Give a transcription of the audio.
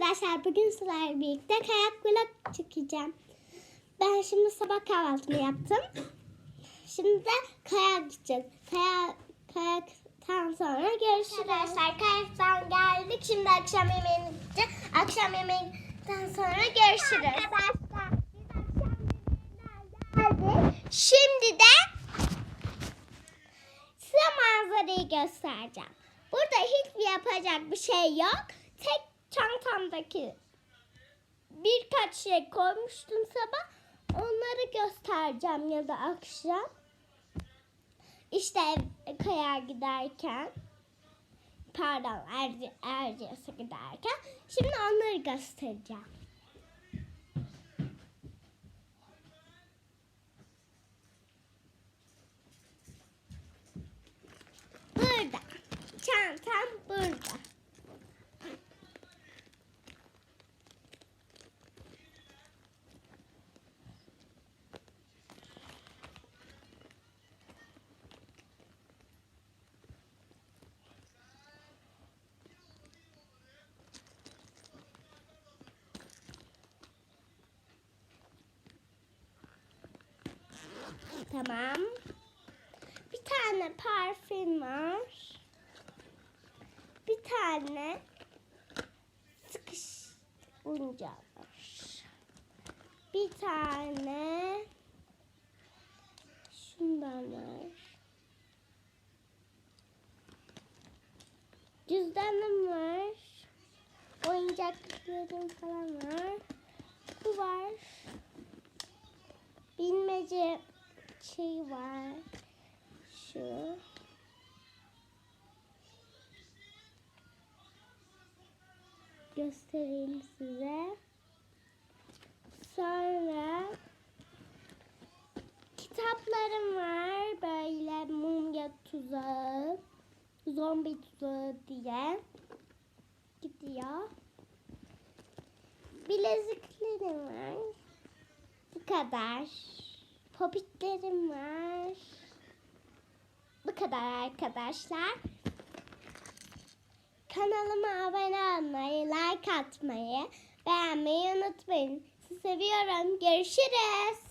arkadaşlar bugün sizlerle birlikte kayak vlog çekeceğim. Ben şimdi sabah kahvaltımı yaptım. Şimdi de kayak gideceğiz. Kayak, kayaktan sonra görüşürüz. Arkadaşlar kayaktan geldik. Şimdi akşam yemeğine gideceğiz. Akşam yemeğinden sonra görüşürüz. Arkadaşlar biz akşam yemeğinden geldik. Şimdi de size manzarayı göstereceğim. Burada hiçbir yapacak bir şey yok. Tek çantamdaki birkaç şey koymuştum sabah. Onları göstereceğim ya da akşam. İşte kaya giderken pardon Erci, Erciyes'e giderken şimdi onları göstereceğim. Burada. Çantam burada. Tamam. Bir tane parfüm var. Bir tane sıkış oyuncağı var. Bir tane şundan var. Cüzdanım var. Oyuncaklarım falan var. Bu var. Bilmece şey var. Şu. Göstereyim size. Sonra kitaplarım var. Böyle mumya tuzağı, zombi tuzağı diye gidiyor. Bileziklerim var. Bu kadar. Popitlerim var. Bu kadar arkadaşlar. Kanalıma abone olmayı, like atmayı, beğenmeyi unutmayın. Sizi seviyorum. Görüşürüz.